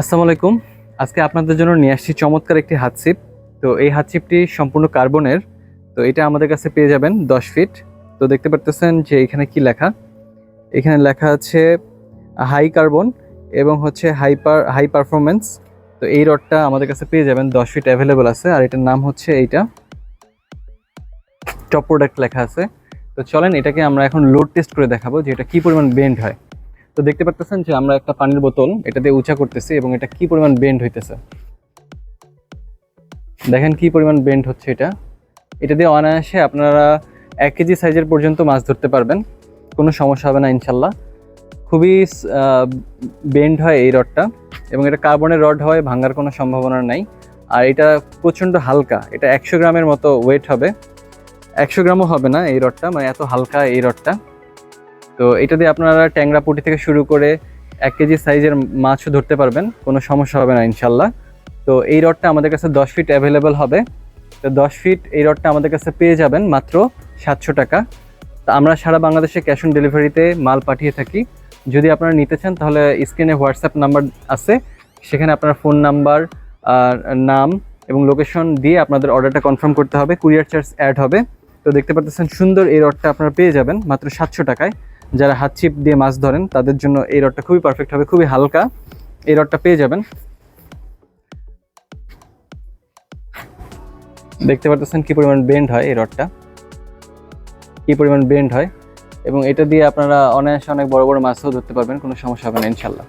আসসালামু আলাইকুম। আজকে আপনাদের জন্য নিয়ে আসছি চমৎকার একটি হাত ছিপ। তো এই হাত ছিপটি সম্পূর্ণ কার্বনের। তো এটা আমাদের কাছে পেয়ে যাবেন দশ ফিট। তো দেখতে পারতেছেন যে এখানে কি লেখা। এখানে লেখা আছে, হাই কার্বন এবং হচ্ছে হাইপার, হাই পারফরমেন্স তো এই রডটা আমাদের কাছে পেয়ে যাবেন দশ ফিট অ্যাভেলেবল আছে। আর এটার নাম হচ্ছে এইটা। টপ প্রোডাক্ট লেখা আছে। তো চলেন এটাকে আমরা এখন লোড টেস্ট করে দেখাবো যে এটা কি পরিমাণ বেন্ড হয়। তো দেখতে পারতেছেন যে আমরা একটা পানির বোতল এটা দিয়ে উঁচা করতেছি এবং এটা কি পরিমাণ বেন্ড হইতেছে। দেখেন কি পরিমাণ বেন্ড হচ্ছে এটা। এটা দিয়ে অনায়াসে আপনারা এক কেজি সাইজের পর্যন্ত মাছ ধরতে পারবেন, কোনো সমস্যা হবে না ইনশাল্লাহ। খুবই বেন্ড হয় এই রডটা এবং এটা কার্বনের রড হয়, ভাঙার কোনো সম্ভাবনা নাই। আর এটা প্রচণ্ড হালকা, এটা একশো গ্রামের মতো ওয়েট হবে। একশো গ্রামও হবে না এই রডটা মানে এত হালকা এই রডটা। তো এটা দিয়ে আপনারা ট্যাংরা পুঁটি থেকে শুরু করে এক কেজি সাইজের মাছও ধরতে পারবেন, কোনো সমস্যা হবে না ইনশাল্লাহ। তো এই রডটা আমাদের কাছে দশ ফিট অ্যাভেলেবেল হবে। তো দশ ফিট এই রডটা আমাদের কাছে পেয়ে যাবেন মাত্র সাতশো টাকা। তো আমরা সারা বাংলাদেশে ক্যাশ অন ডেলিভারিতে মাল পাঠিয়ে থাকি। যদি আপনারা নিতে চান তাহলে স্ক্রিনে হোয়াটসঅ্যাপ নাম্বার আছে। সেখানে আপনার ফোন নাম্বার আর নাম এবং লোকেশন দিয়ে আপনাদের অর্ডারটা কনফার্ম করতে হবে। কুরিয়ার চার্জ অ্যাড হবে। তো দেখতে পাচ্ছেন সুন্দর এই রডটা আপনারা পেয়ে যাবেন মাত্র সাতশো টাকায়। যারা হাত ছিপ দিয়ে মাছ ধরেন, তাদের জন্য এই রডটা খুবই পারফেক্ট হবে, খুবই হালকা। এই রডটা পেয়ে যাবেন। দেখতে পারতেছেন কি পরিমাণ বেন্ড হয় এই রডটা। কি পরিমাণ বেন্ড হয়। এবং এটা দিয়ে আপনারা অনায়াসে অনেক বড় বড় মাছও ধরতে পারবেন, কোনো সমস্যা হবে না, ইনশাল্লাহ।